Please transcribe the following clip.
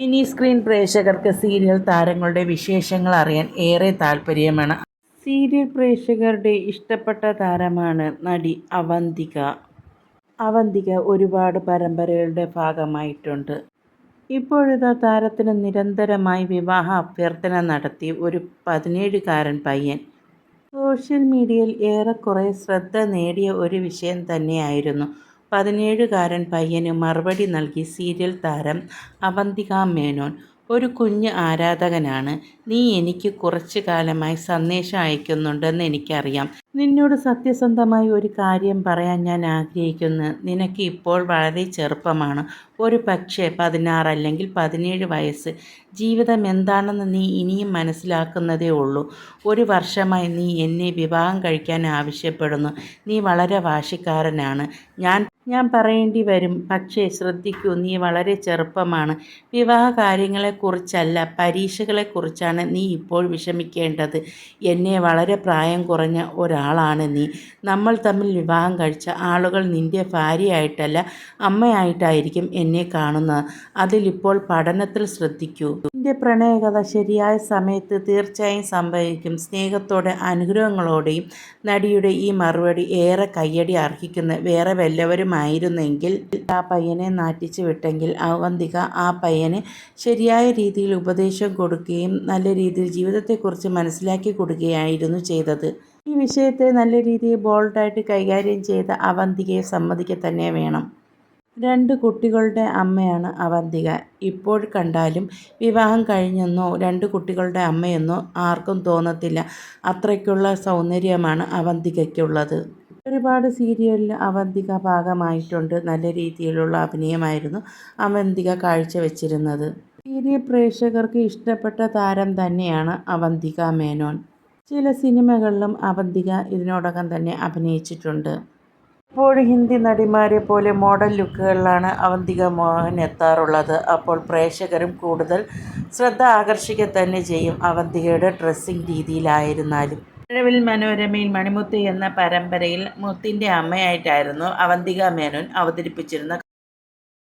Mini screen പ്രേക്ഷകർക്ക് serial താരങ്ങളുടെ വിശേഷങ്ങൾ അറിയാൻ ഏറെ താല്പര്യമാണ് സീരിയൽ പ്രേക്ഷകരുടെ ഇഷ്ടപ്പെട്ട താരമാണ് നടി അവന്തിക. അവന്തിക ഒരുപാട് പരമ്പരകളുടെ ഭാഗമായിട്ടുണ്ട്. ഇപ്പോഴത്തെ താരത്തിന് നിരന്തരമായി വിവാഹ അഭ്യർത്ഥന നടത്തി ഒരു പതിനേഴുകാരൻ പയ്യൻ. സോഷ്യൽ മീഡിയയിൽ ഏറെക്കുറെ ശ്രദ്ധ നേടിയ ഒരു വിഷയം തന്നെയായിരുന്നു പതിനേഴുകാരൻ പയ്യന് മറുപടി നൽകി സീരിയൽ താരം അവന്തിക മേനോൻ. ഒരു കുഞ്ഞ് ആരാധകനാണ്. നീ എനിക്ക് കുറച്ചു കാലമായി സന്ദേശം അയക്കുന്നുണ്ടെന്ന് എനിക്കറിയാം. നിന്നോട് സത്യസന്ധമായി ഒരു കാര്യം പറയാൻ ഞാൻ ആഗ്രഹിക്കുന്നു. നിനക്ക് ഇപ്പോൾ വളരെ ചെറുപ്പമാണ്. ഒരു പക്ഷേ പതിനാറ് അല്ലെങ്കിൽ പതിനേഴ് വയസ്സ്. ജീവിതം എന്താണെന്ന് നീ ഇനിയും മനസ്സിലാക്കുന്നതേ ഉള്ളൂ. ഒരു വർഷമായി നീ എന്നെ വിവാഹം കഴിക്കാൻ ആവശ്യപ്പെടുന്നു. നീ വളരെ വാശിക്കാരനാണ്. ഞാൻ ഞാൻ പറയേണ്ടി വരും. പക്ഷേ ശ്രദ്ധിക്കൂ നീ വളരെ ചെറുപ്പമാണ്. വിവാഹ കാര്യങ്ങളെക്കുറിച്ചല്ല പരീക്ഷകളെക്കുറിച്ചാണ് നീ ഇപ്പോൾ വിഷമിക്കേണ്ടത്. എന്നെ വളരെ പ്രായം കുറഞ്ഞ ഒരാളാണ് നീ. നമ്മൾ തമ്മിൽ വിവാഹം കഴിച്ച ആളുകൾ നിന്റെ ഭാര്യയായിട്ടല്ല അമ്മയായിട്ടായിരിക്കും എന്നെ കാണുന്നത്. അതിലിപ്പോൾ പഠനത്തിൽ ശ്രദ്ധിക്കൂ. നിന്റെ പ്രണയകഥ ശരിയായ സമയത്ത് തീർച്ചയായും സംഭവിക്കും. സ്നേഹത്തോടെ അനുഗ്രഹങ്ങളോടെയും നടിയുടെ ഈ മറുപടി ഏറെ കയ്യടി അർഹിക്കുന്ന വേറെ വല്ലവരുമായിരുന്നെങ്കിൽ ആ പയ്യനെ നാറ്റിച്ചു വിട്ടെങ്കിൽ അവന്തിക ആ പയ്യന് ശരിയായ രീതിയിൽ ഉപദേശം കൊടുക്കുകയും നല്ല രീതിയിൽ ജീവിതത്തെക്കുറിച്ച് മനസ്സിലാക്കി കൊടുക്കുകയായിരുന്നു ചെയ്തത്. ഈ വിഷയത്തെ നല്ല രീതിയിൽ ബോൾഡായിട്ട് കൈകാര്യം ചെയ്ത അവന്തികയെ സമ്മതിക്കുക തന്നെ വേണം. രണ്ട് കുട്ടികളുടെ അമ്മയാണ് അവന്തിക. ഇപ്പോൾ കണ്ടാലും വിവാഹം കഴിഞ്ഞെന്നോ രണ്ട് കുട്ടികളുടെ അമ്മയെന്നോ ആർക്കും തോന്നത്തില്ല. അത്രയ്ക്കുള്ള സൗന്ദര്യമാണ് അവന്തികയ്ക്കുള്ളത്. ഒരുപാട് സീരിയലിൽ അവന്തിക ഭാഗമായിട്ടുണ്ട്. നല്ല രീതിയിലുള്ള അഭിനയമായിരുന്നു അവന്തിക കാഴ്ചവെച്ചിരുന്നത്. സീരിയൽ പ്രേക്ഷകർക്ക് ഇഷ്ടപ്പെട്ട താരം തന്നെയാണ് അവന്തിക മേനോൻ. ചില സിനിമകളിലും അവന്തിക ഇതിനോടകം തന്നെ അഭിനയിച്ചിട്ടുണ്ട്. ഇപ്പോൾ ഹിന്ദി നടിമാരെ പോലെ മോഡൽ ലുക്കുകളിലാണ് അവന്തിക മോഹൻ എത്താറുള്ളത്. അപ്പോൾ പ്രേക്ഷകരും കൂടുതൽ ശ്രദ്ധ ആകർഷിക്കുക തന്നെ ചെയ്യും അവന്തികയുടെ ഡ്രസ്സിംഗ് രീതിയിലായിരുന്നാലും. നിലവിൽ മനോരമയിൽ മണിമുത്ത് എന്ന പരമ്പരയിൽ മുത്തിന്റെ അമ്മയായിട്ടായിരുന്നു അവന്തിക മേനോൻ അവതരിപ്പിച്ചിരുന്ന